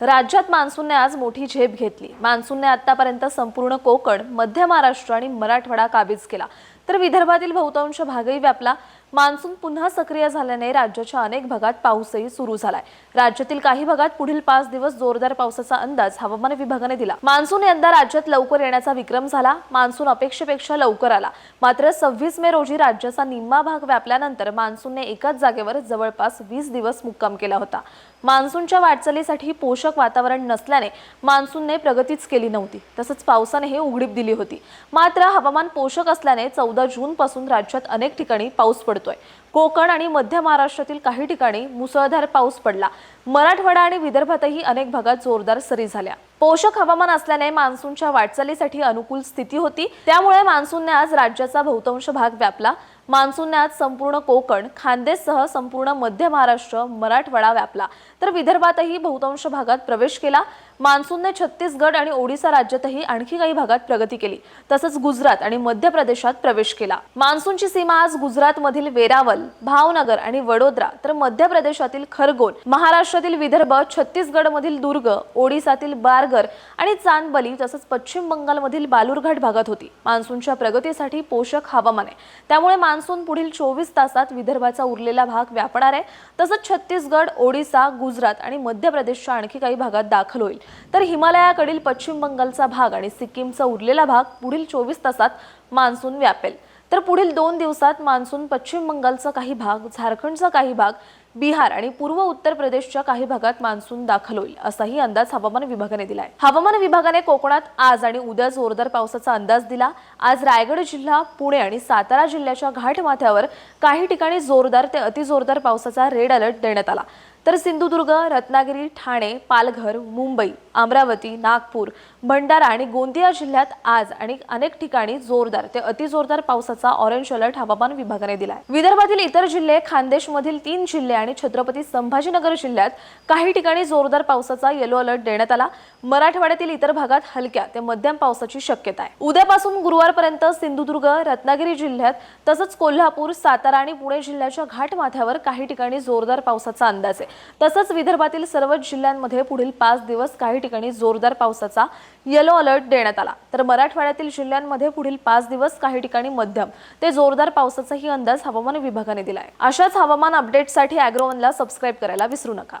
राज्यात मान्सूनने आज मोठी झेप घेतली. मान्सूनने आतापर्यंत संपूर्ण कोकण मध्य महाराष्ट्र आणि मराठवाडा काबीज केला. तर विदर्भातील बहुतांश भागही व्यापला. मान्सून पुन्हा सक्रिय झाल्याने राज्याच्या अनेक भागात पाऊसही सुरू झालाय. राज्यातील काही भागात पुढील पाच दिवस जोरदार पावसाचा अंदाज हवामान विभागाने दिला. मान्सून यंदा राज्यात लवकर येण्याचा विक्रम झाला. मान्सून अपेक्षेपेक्षा लवकर आला. मात्र सव्वीस मे रोजी राज्याचा निम्मा भाग व्यापल्यानंतर मान्सूनने एकाच जागेवर जवळपास वीस दिवस मुक्काम केला होता. मान्सूनच्या वाटचालीसाठी पोषक वातावरण नसल्याने मान्सूनने प्रगतीच केली नव्हती. तसंच पावसाने हे उघडीप दिली होती. मात्र हवामान पोषक असल्याने चौदा चौदा जूनपासून राज्यात अनेक ठिकाणी पाऊस पडतोय. कोकण आणि मध्य महाराष्ट्रातील काही ठिकाणी मुसळधार पाऊस पडला. मराठवाडा आणि विदर्भातही अनेक भागात जोरदार सरी झाल्या. पोषक हवामान असल्याने मान्सूनच्या वाटचालीसाठी अनुकूल स्थिती होती. त्यामुळे मान्सूनने आज राज्याचा बहुतांश भाग व्यापला. मान्सूनने आज संपूर्ण कोकण खानदेशसह संपूर्ण मध्य महाराष्ट्र मराठवाडा व्यापला. तर विदर्भातही बहुतांश भागात प्रवेश केला. मान्सूनने छत्तीसगड आणि ओडिसा राज्यातही आणखी काही भागात प्रगती केली. तसंच गुजरात आणि मध्य प्रदेशात प्रवेश केला. मान्सूनची सीमा आज गुजरातमधील वेरावल भावनगर आणि वडोदरा तर मध्य प्रदेशातील खरगोन महाराष्ट्रातील विदर्भ छत्तीसगडमधील दुर्ग ओडिसातील बारगर आणि चांदबली तसंच पश्चिम बंगालमधील बालुरघाट भागात होती. मान्सूनच्या प्रगतीसाठी पोषक हवामान आहे. त्यामुळे मान्सून पुढील चोवीस तासात विदर्भाचा उरलेला भाग व्यापणार आहे. तसंच छत्तीसगड ओडिसा गुजरात आणि मध्य प्रदेशच्या आणखी काही भागात दाखल होईल. तर हिमालयाकडील पश्चिम बंगालचा भाग आणि सिक्कीमचा उरलेला भाग पुढील चोवीस तासात मान्सून व्यापेल. तर पुढील दोन दिवसात मान्सून पश्चिम बंगालचा काही भाग झारखंडचा काही भाग बिहार आणि पूर्व उत्तर प्रदेशच्या काही भागात मान्सून दाखल होईल असाही अंदाज हवामान विभागाने दिलाय. हवामान विभागाने कोकणात आज आणि उद्या जोरदार पावसाचा अंदाज दिला. आज रायगड जिल्हा पुणे आणि सातारा जिल्ह्याच्या घाटमाथ्यावर काही ठिकाणी जोरदार ते अतिजोरदार पावसाचा रेड अलर्ट देण्यात आला. तर सिंधुदुर्ग रत्नागिरी ठाणे पालघर मुंबई अमरावती नागपूर भंडारा आणि गोंदिया जिल्ह्यात आज आणि अनेक ठिकाणी जोरदार ते अतिजोरदार पावसाचा ऑरेंज अलर्ट हवामान विभागाने दिलाय. विदर्भातील इतर जिल्हे खानदेशमधील तीन जिल्हे आणि छत्रपती संभाजीनगर जिल्ह्यात काही ठिकाणी जोरदार पावसाचा येलो अलर्ट देण्यात आला. मराठवाड्यातील इतर भागात हलक्या ते मध्यम पावसाची शक्यता आहे. उद्यापासून गुरुवारपर्यंत सिंधुदुर्ग रत्नागिरी जिल्ह्यात तसंच कोल्हापूर सातारा आणि पुणे जिल्ह्याच्या घाटमाथ्यावर काही ठिकाणी जोरदार पावसाचा अंदाज आहे. तसंच विदर्भातील सर्वच जिल्ह्यांमध्ये पुढील पाच दिवस काही ठिकाणी जोरदार पावसाचा येलो अलर्ट देण्यात आला. तर मराठवाड्यातील जिल्ह्यांमध्ये पुढील पाच दिवस काही ठिकाणी मध्यम ते जोरदार पावसाचाही अंदाज हवामान विभागाने दिलाय. अशाच हवामान अपडेटसाठी अॅग्रोवनला सबस्क्राईब करायला विसरू नका.